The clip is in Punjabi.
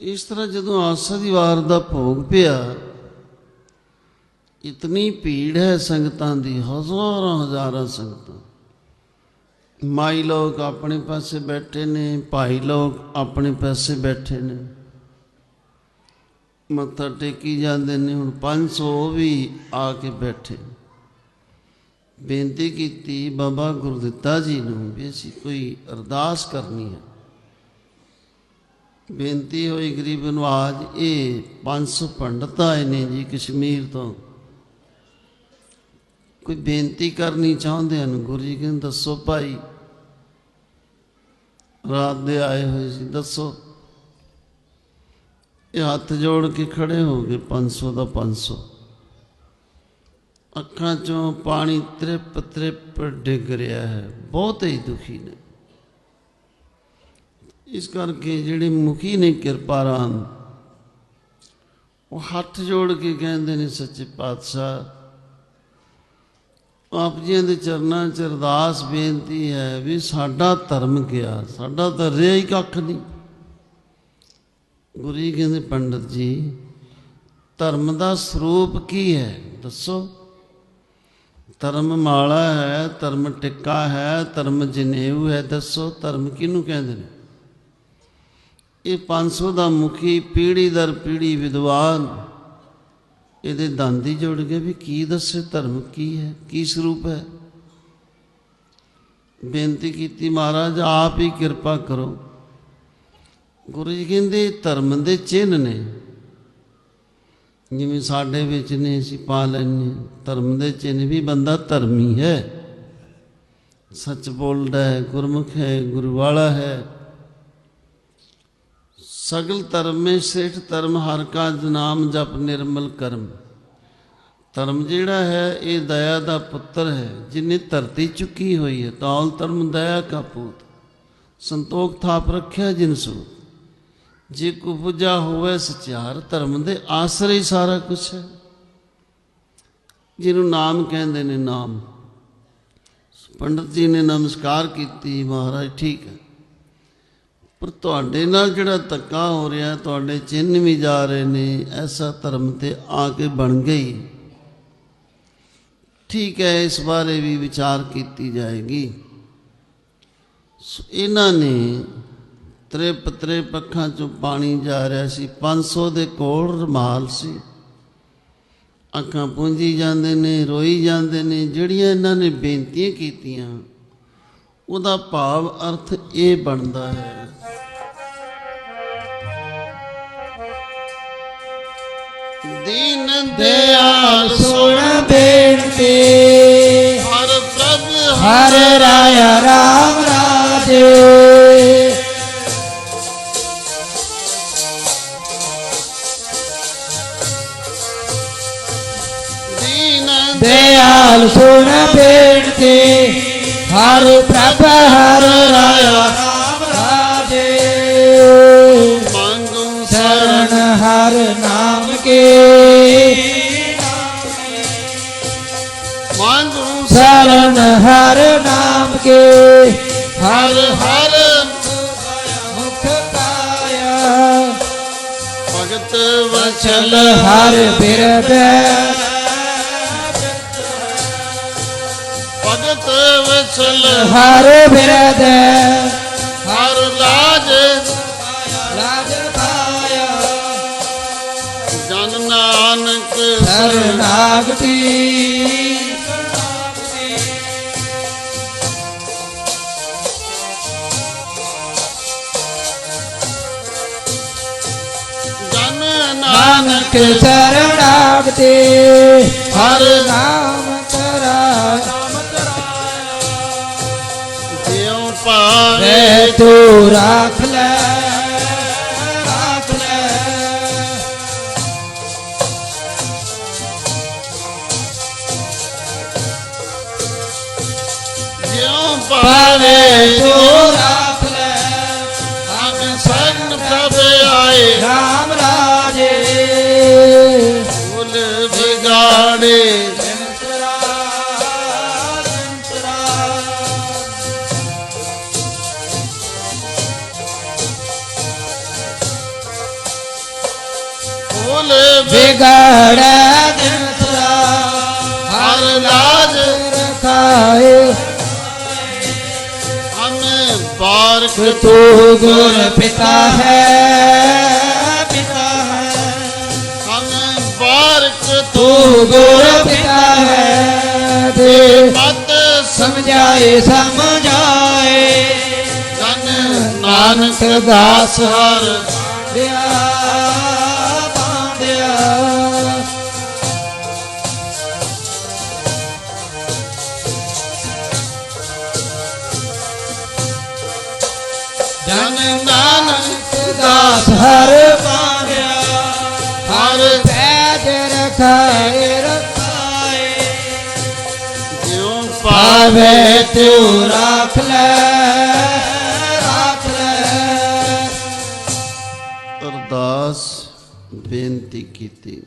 ਇਸ ਤਰ੍ਹਾਂ ਜਦੋਂ ਆਸਾ ਦੀ ਵਾਰ ਦਾ ਭੋਗ ਪਿਆ, ਇਤਨੀ ਭੀੜ ਹੈ ਸੰਗਤਾਂ ਦੀ, ਹਜ਼ਾਰਾਂ ਹਜ਼ਾਰਾਂ ਸੰਗਤਾਂ। ਮਾਈ ਲੋਕ ਆਪਣੇ ਪਾਸੇ ਬੈਠੇ ਨੇ, ਭਾਈ ਲੋਕ ਆਪਣੇ ਪਾਸੇ ਬੈਠੇ ਨੇ। ਮੱਥਾ ਟੇਕੀ ਜਾਂਦੇ ਨੇ, ਹੁਣ 500 ਵੀ ਆ ਕੇ ਬੈਠੇ। ਬੇਨਤੀ ਕੀਤੀ, ਬਾਬਾ ਗੁਰਦਿੱਤਾ ਜੀ ਨੂੰ ਵੀ ਅਸੀਂ ਕੋਈ ਅਰਦਾਸ ਕਰਨੀ ਹੈ। ਬੇਨਤੀ ਹੋਈ ਗਰੀਬ ਨਵਾਜ ਇਹ 500 ਪੰਡਤ ਆਏ ਨੇ ਜੀ ਕਸ਼ਮੀਰ ਤੋਂ। ਕੋਈ ਬੇਨਤੀ ਕਰਨੀ ਚਾਹੁੰਦੇ ਹਨ? ਗੁਰੂ ਜੀ ਕਹਿੰਦੇ, ਦੱਸੋ ਭਾਈ। ਰਾਤ ਦੇ ਆਏ ਹੋਏ ਸੀ, ਦੱਸੋ। ਇਹ ਹੱਥ ਜੋੜ ਕੇ ਖੜੇ ਹੋ ਗਏ 500 ਦਾ 500 ਅੱਖਾਂ ਚੋਂ ਪਾਣੀ ਤ੍ਰਿਪ ਤ੍ਰਿਪ ਡਿੱਗ ਰਿਹਾ ਹੈ। ਬਹੁਤ ਹੀ ਦੁਖੀ ਨੇ। ਇਸ ਕਰਕੇ ਜਿਹੜੇ ਮੁਖੀ ਨੇ ਕਿਰਪਾ ਰਾਮ, ਉਹ ਹੱਥ ਜੋੜ ਕੇ ਕਹਿੰਦੇ ਨੇ, ਸੱਚੇ ਪਾਤਸ਼ਾਹ, ਆਪ ਜੀਆਂ ਦੇ ਚਰਨਾਂ 'ਚ ਅਰਦਾਸ ਬੇਨਤੀ ਹੈ ਵੀ ਸਾਡਾ ਧਰਮ ਗਿਆ, ਸਾਡਾ ਤਾਂ ਰਿਹਾ ਹੀ ਕੱਖ ਨਹੀਂ। ਗੁਰੂ ਜੀ ਕਹਿੰਦੇ, ਪੰਡਤ ਜੀ, ਧਰਮ ਦਾ ਸਰੂਪ ਕੀ ਹੈ? ਦੱਸੋ। ਧਰਮ ਮਾਲਾ ਹੈ, ਧਰਮ ਟਿੱਕਾ ਹੈ, ਧਰਮ ਜਨੇਊ ਹੈ, ਦੱਸੋ। ਧਰਮ ਕਿਹਨੂੰ ਕਹਿੰਦੇ ਨੇ? ਇਹ 500 ਦਾ ਮੁਖੀ ਪੀੜੀ ਦਰ ਪੀੜੀ ਵਿਦਵਾਨ। ਇਹਦੇ ਦੰਦ ਹੀ ਜੁੜ ਗਏ ਵੀ ਕੀ ਦੱਸੇ, ਧਰਮ ਕੀ ਹੈ, ਕੀ ਸਰੂਪ ਹੈ? ਬੇਨਤੀ ਕੀਤੀ, ਮਹਾਰਾਜ, ਆਪ ਹੀ ਕਿਰਪਾ ਕਰੋ। ਗੁਰੂ ਜੀ ਕਹਿੰਦੇ, ਧਰਮ ਦੇ ਚਿੰਨ ਨੇ। ਜਿਵੇਂ ਸਾਡੇ ਵਿੱਚ ਨੇ, ਅਸੀਂ ਪਾ ਲੈਣੇ ਧਰਮ ਦੇ ਚਿੰਨ ਵੀ ਬੰਦਾ ਧਰਮੀ ਹੈ। ਸੱਚ ਬੋਲਦਾ ਹੈ, ਗੁਰਮੁਖ ਹੈ ਗੁਰੂ ਵਾਲਾ ਹੈ। ਸਗਲ ਧਰਮ ਮੇ ਸੇਠ ਧਰਮ, ਹਰ ਕਾ ਨਾਮ ਜਪ ਨਿਰਮਲ ਕਰਮ। ਧਰਮ ਜਿਹੜਾ ਹੈ, ਇਹ ਦਇਆ ਦਾ ਪੁੱਤਰ ਹੈ, ਜਿਨੇ ਧਰਤੀ ਚੁੱਕੀ ਹੋਈ ਹੈ, ਤਾਲ ਧਰਮ ਦਇਆ ਕਾ ਪੂਤ। ਸੰਤੋਖ ਥਾਪ ਰੱਖਿਆ ਜਿਨ ਜੇ ਕੋ ਬੁਝਾ ਹੋਵੇ ਸਚਿਆਰ, ਧਰਮ ਦੇ ਆਸਰੇ ਸਾਰਾ ਕੁਝ ਹੈ। ਜਿਹਨੂੰ ਨਾਮ ਕਹਿੰਦੇ ਨੇ ਨਾਮ। ਪੰਡਤ ਜੀ ਨੇ ਨਮਸਕਾਰ ਕੀਤੀ, ਮਹਾਰਾਜ ਠੀਕ ਹੈ। ਪਰ ਤੁਹਾਡੇ ਨਾਲ ਜਿਹੜਾ ਧੱਕਾ ਹੋ ਰਿਹਾ, ਤੁਹਾਡੇ ਚਿੰਨ ਵੀ ਜਾ ਰਹੇ ਨੇ, ਐਸਾ ਧਰਮ ਤੇ ਆ ਕੇ ਬਣ ਗਈ। ਠੀਕ ਹੈ, ਇਸ ਬਾਰੇ ਵੀ ਵਿਚਾਰ ਕੀਤੀ ਜਾਏਗੀ। ਇਹਨਾਂ ਨੇ ਤਰੇ ਪਤਰੇ ਪੱਖਾਂ ਚੋਂ ਪਾਣੀ ਜਾ ਰਿਹਾ ਸੀ 500 ਦੇ ਕੋਲ ਰਮਾਲ ਸੀ। ਅੱਖਾਂ ਪੁੰਜੀ ਜਾਂਦੇ ਨੇ, ਰੋਈ ਜਾਂਦੇ ਨੇ, ਜਿਹੜੀਆਂ ਇਹਨਾਂ ਨੇ ਬੇਨਤੀਆਂ ਕੀਤੀਆਂ ਉਹਦਾ ਭਾਵ ਅਰਥ ਇਹ ਬਣਦਾ ਹੈ। ਦੀਨ ਦਿਆਲ ਸੁਣ ਬੇਨਤੀ ਹਰ ਪ੍ਰਭ ਹਰ ਰਾਇਆ ਰਾਮ ਰਾਜੇ। ਦੀਨ ਦਿਆਲ ਸੁਣ ਬੇਨਤੀ ਹਰ ਪ੍ਰਭ, ਹਰ ਰਾਇਆ, ਰਾਮ ਰਾਜੇ। ਮੰਗੂ ਸ਼ਰਨ ਹਰ ਨਾਮ ਕੇ। ਮੰਗੂ ਸ਼ਰਨ ਹਰ ਨਾਮ ਕੇ। ਹਰ ਹਰ ਮੁਖ ਕਾਇਆ। ਭਗਤ ਚਲ ਵਚਲ ਹਰ ਬਿਰਦੈ ਵਚਲ ਹਰ ਬਿਰਦੈ ਹਰ ਲਾਜ ਲਾਜ ਪਾਇਆ। ਜਨ ਨਾਨਕ ਸਰਨਾਗਤੀ ਜਨ ਨਾਨਕ ਨਾਨਕ ਸਰਨਾਗਤੀ ਹਰ ਨਾਮ ਤੂੰ ਰੱਖ ਲੈ ਰੱਖ ਲੈ। ਜਿਉ ਪਾਵੇ ਤੂੰ ਰੱਖ ਲੈ ਆਪ ਸਰਨ ਪ੍ਰਭ ਆਏ ਭੂਲ ਵਿਗੜੈ ਦਿਨ ਸਦਾ ਹਰ ਲਾਜ ਰਖਾਏ। ਹਮੇ ਬਾਰਕ ਤੂੰ ਗੁਰ ਪਿਤਾ ਹੈ। ਪਿਤਾ ਹੈ। ਹਮੇ ਬਾਰਕ ਤੂੰ ਗੁਰ ਪਿਤਾ ਹੈ। ਦੇ ਮਤ ਸਮਝਾਏ ਸਮਝਾਏ। ਨਾਨਕ ਦਾਸ ਹਰ। ਦਿਆ ਜਨ ਨਾਨਕ ਦਾਸ ਹਰ ਬਾਂਧਿਆ ਹਰ ਪੈਜ ਰਖਾਏ ਰਖਾਏ। ਜਿਉ ਪਾਵੇ ਪਾਵੇ ਤੂੰ ਰੱਖ ਲੈ। ਰੱਖ ਲੈ। ਅਰਦਾਸ ਬੇਨਤੀ ਕੀਤੀ।